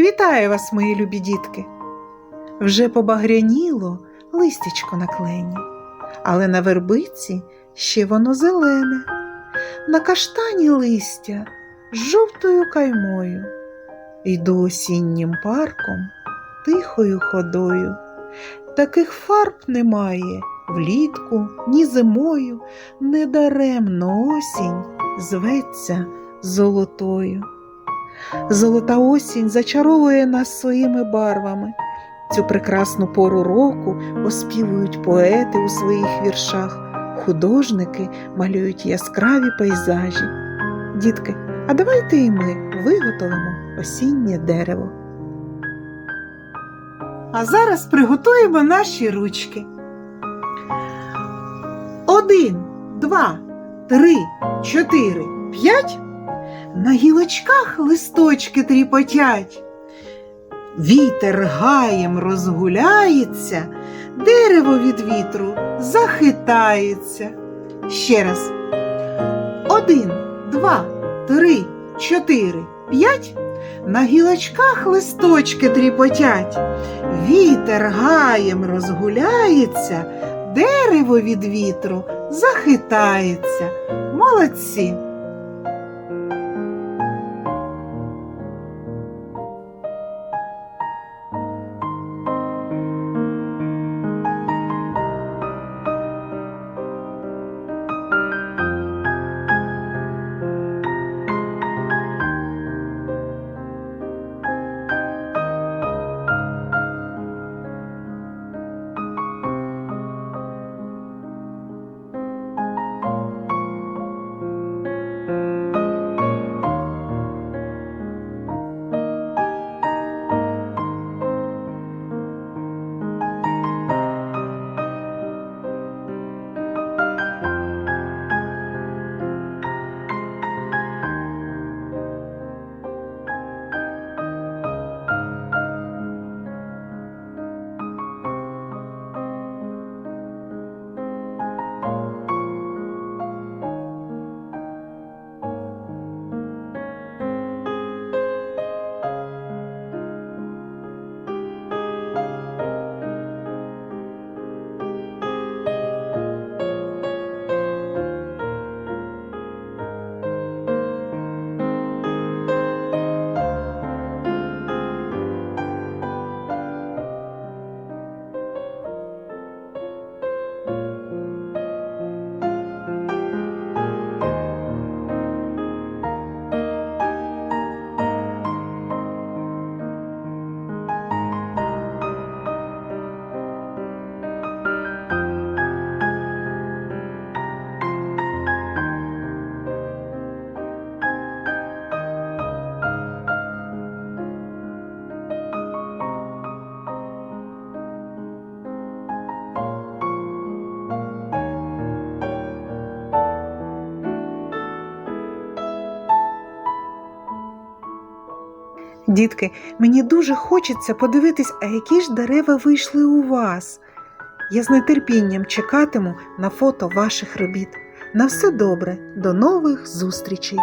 Вітаю вас, мої любі дітки! Вже побагряніло листячко на клені, але на вербиці ще воно зелене, на каштані листя з жовтою каймою. Йду осіннім парком тихою ходою. Таких фарб немає влітку, ні зимою, недаремно осінь зветься золотою. Золота осінь зачаровує нас своїми барвами. Цю прекрасну пору року оспівують поети у своїх віршах, художники малюють яскраві пейзажі. Дітки, а давайте і ми виготовимо осіннє дерево. А зараз приготуємо наші ручки. Один, два, три, чотири, п'ять. На гілочках листочки тріпотять. Вітер гаєм розгуляється, дерево від вітру захитається. Ще раз. Один, два, три, чотири, п'ять. На гілочках листочки тріпотять. Вітер гаєм розгуляється, дерево від вітру захитається. Молодці! Дітки, мені дуже хочеться подивитись, а які ж дерева вийшли у вас. Я з нетерпінням чекатиму на фото ваших робіт. На все добре, до нових зустрічей!